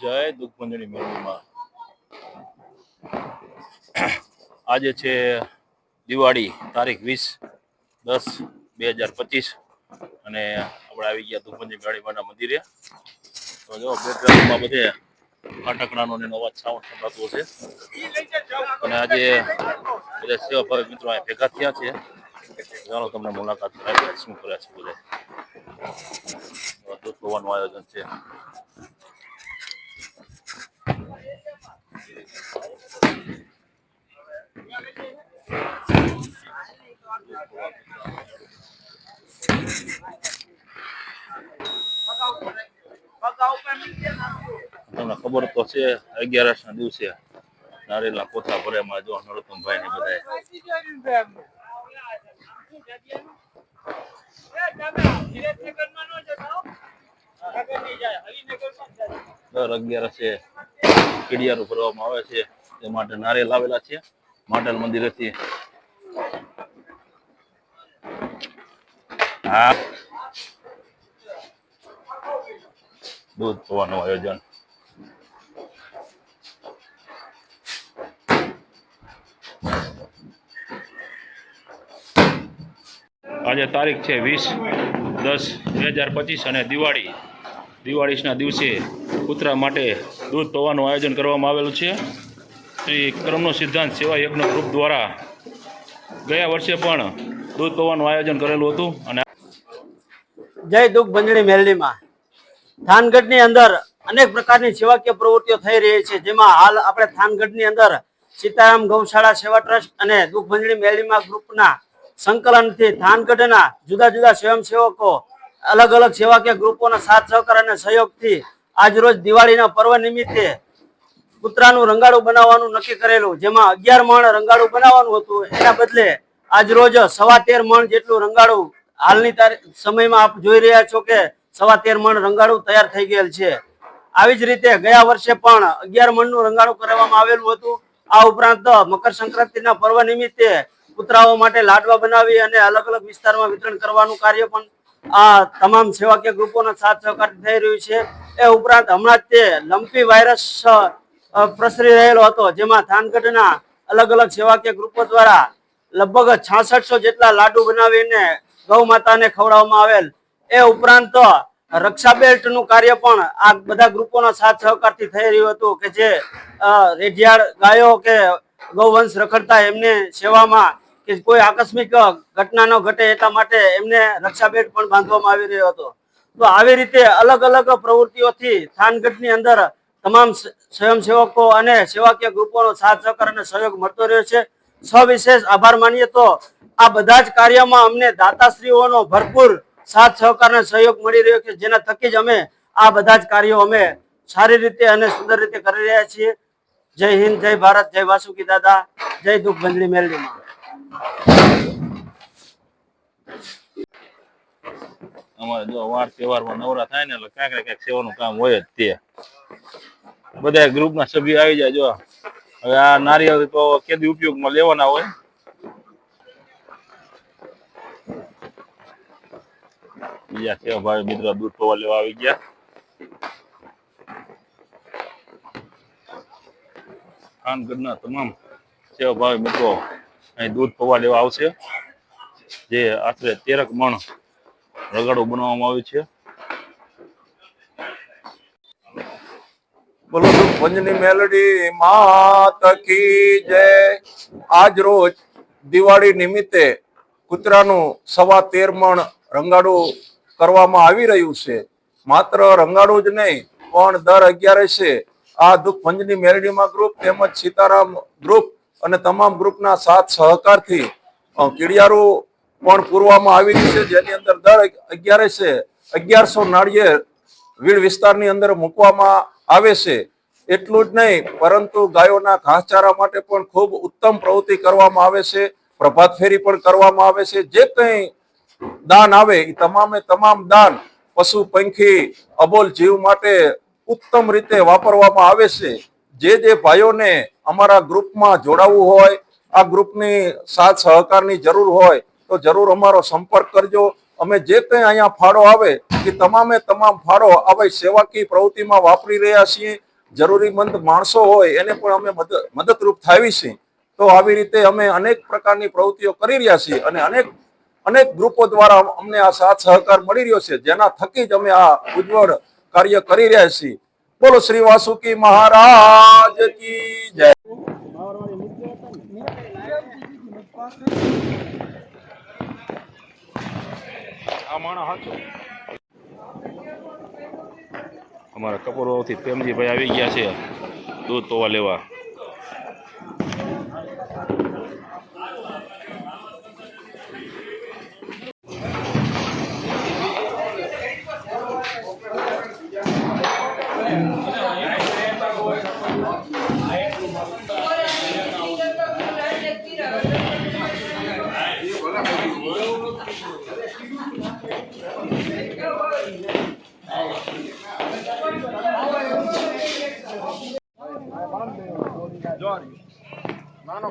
જય દુઃખભંજની મેળવીમાં આજે છે દિવાળી, તારીખ વીસ દસ બે હજાર પચીસ અને આપણે આવી ગયા દુઃખભંજની મેળવીમાના મંદિરે. તો જો બેકગ્રાઉન્ડમાં બધે ફટાકડાનો ને અવાજ સાઉન્ડ સંભળાતો હશે. અને આજે બધા સેવા ભાવિક મિત્રો અહીંયા ભેગા થયા છે. ચાલો તમને મુલાકાત કરાવી, શું કર્યા છે બધા. દૂધ આયોજન છે. તમને ખબર તો છે, અગિયારસ ના દિવસે નારેલા કોથા ભરેમાં જો નરોત્તમભાઈ ને બધા દર અગિયારસે કીડિયારું ભરવામાં આવે છે, તે માટે નારિયેલ આવેલા છે માટેલ મંદિરેથી. હા. દૂધ પવાનું આયોજન. આજે તારીખ છે વીસ દસ બે હજાર પચીસ અને દિવાળી. દિવાળીના દિવસે કૂતરા માટે દૂધ પવાનું આયોજન કરવામાં આવેલું છે. શ્રી કર્મનો સિદ્ધાંત સેવા યજ્ઞ ગ્રુપ દ્વારા ગયા વર્ષે પણ દૂધ પવાનું આયોજન કરેલું હતું અને જય દુઃખ બંજણી મેલડીમાં. થાનગઢની અંદર અનેક પ્રકારની સેવાકીય પ્રવૃત્તિઓ થઈ રહી છે. જેમાં હાલ આપણે થાનગઢની અંદર સીતારામ ગૌશાળા સેવા ટ્રસ્ટ અને દુઃખ બંજણી મેલડીમાં ગ્રુપના સંકલનથી થાનગઢના જુદા જુદા સ્વયંસેવકો, અલગ અલગ સેવાકીય ગ્રુપોના સાથ સહકાર અને સહયોગથી આજરોજ દિવાળીના પર્વ નિમિત્તે કૂતરાનું રંગાડું બનાવવાનું નક્કી કરેલું, જેમાં અગિયાર મણ રંગાડું બનાવવાનું હતું. એના બદલે આજરોજ સવા તેર મણ જેટલું રંગાડું હાલની સમયમાં આપ જોઈ રહ્યા છો કે સવા તેર મણ રંગાડું તૈયાર થઈ ગયેલ છે. આવી જ રીતે ગયા વર્ષે પણ અગિયાર મણનું રંગાડું કરવામાં આવેલું હતું. આ ઉપરાંત મકર સંક્રાંતિના પર્વ નિમિત્તે કૂતરાઓ માટે લાડવા બનાવી અને અલગ અલગ વિસ્તારમાં વિતરણ કરવાનું કાર્ય પણ આ તમામ સેવાકીય ગ્રુપોના સાથ સહકાર થઈ રહ્યું છે. એ ઉપરાંત હમણાં જ તે લંપી વાયરસ પ્રસરી રહેલો હતો, જેમાં થાનગઢના અલગ અલગ સેવાકીય ગ્રુપો દ્વારા લગભગ છાસઠસો જેટલા લાડુ બનાવીને ગૌ માતાને ખવડાવવામાં આવેલ. એ ઉપરાંત રક્ષા બેલ્ટ કાર્ય પણ આ બધા ગ્રુપોના સાથ સહકારથી થઈ રહ્યું હતું કે જે રેઢિયાળ ગાયો કે ગૌવંશ રખડતા એમને સેવામાં કે કોઈ આકસ્મિક ઘટના ન ઘટે એટલા માટે એમને રક્ષા બેટ પણ બાંધવામાં આવી રહ્યો હતો. તો આવી રીતે અલગ અલગ પ્રવૃત્તિઓથી થાનગઢની અંદર તમામ સ્વયંસેવકો અને સેવાકીય ગ્રુપોનો સાથ સહકાર અને સહયોગ મળતો રહ્યો છે. સવિશેષ આભાર માનીએ તો આ બધા જ કાર્યમાં અમને દાતાશ્રીઓનો ભરપૂર સાથ સહકાર અને સહયોગ મળી રહ્યો છે. જેના થકી જ અમે આ બધા જ કાર્યો અમે સારી રીતે અને સુંદર રીતે કરી રહ્યા છીએ. જય હિન્દ, જય ભારત, જય વાસુકી દાદા, જય દુઃખ બંધણી મેલડીમાં. અમારે જો વાર તહેવારમાં નવરા થાય ને એટલે ક્યાંક ને ક્યાંક સેવાનું કામ હોય જ તે. બધા ગ્રુપના સભ્યો આવી જાય જો. હવે આ નારિયેળ તો કેદી ઉપયોગમાં લેવાના હોય. બીજા સેવા ભાઈ મિત્રો, દૂધ પવા લેવા આવી ગયા. ખાનગઢના તમામ સેવા ભાઈ મિત્રો. દૂધ પવા લેવા આવશે, જે આશરે તેરક મણ રગાડો બનાવવામાં આવ્યું છે. બોલો ભંજની મેલડી માત કી જય. આજ રોજ દિવાળી નિમિત્તે કૂતરાનું સવા તેર મણ રંગાડું કરવામાં આવી રહ્યું છે. માત્ર રંગાડું જ નહીં, પણ દર અગિયારે છે આ દુઃખ ભંજની મેલડીમાં ગ્રુપ તેમજ સીતારામ ગ્રુપ અને તમામ ગ્રુપના સાથ સહકારથી કીડિયારું પણ પૂરવામાં આવી રહી છે, જેની અંદર દર અગિયારસે અગિયારસો નાળિયેર વીડ વિસ્તારની અંદર મૂકવામાં આવે છે. એટલું જ નહીં, પરંતુ ગાયોના ઘાસચારા માટે પણ ખૂબ ઉત્તમ પ્રવૃત્તિ કરવામાં આવે છે, પ્રભાત ફેરી પણ કરવામાં આવે છે. જે કંઈ દાન આવે એ તમામે તમામ દાન પશુ, પંખી, અબોલ જીવ માટે ઉત્તમ રીતે વાપરવામાં આવે છે. જે જે ભાઈઓને અમારા ગ્રુપમાં જોડાવવું હોય, આ ગ્રુપની સાથ સહકારની જરૂર હોય, તો જરૂર અમારો સંપર્ક કરજો. અમે જે કંઈ અહીંયા ફાળો આવે, એ તમામે તમામ ફાળો આવી સેવાકીય પ્રવૃત્તિમાં વાપરી રહ્યા છીએ. જરૂરીમંદ માણસો હોય, એને પણ અમે મદદ મદદરૂપ થાવી છીએ. તો આવી રીતે અમે અનેક પ્રકારની પ્રવૃત્તિઓ કરી રહ્યા છીએ અને અનેક અનેક ગ્રુપો દ્વારા અમને આ સાથ સહકાર મળી રહ્યો છે. જેના થકી જ અમે આ ઉજ્જવળ કાર્ય કરી રહ્યા છીએ. બોલો શ્રી વાસુકી મહારાજ કી જય. અમારા કપૂરવાવથી પ્રેમજીભાઈ આવી ગયા છે. દૂધ તોવા લેવા.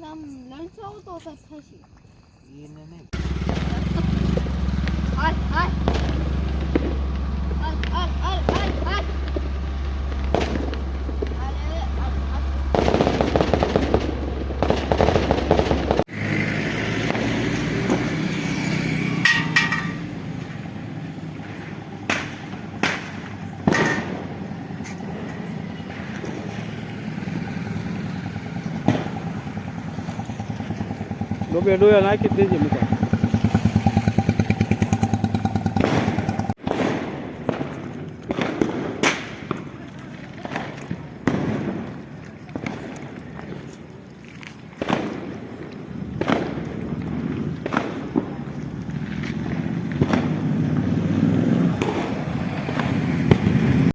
咱们兰州都在开心。ડોબે ડોયા નાખી દેજે મીઠા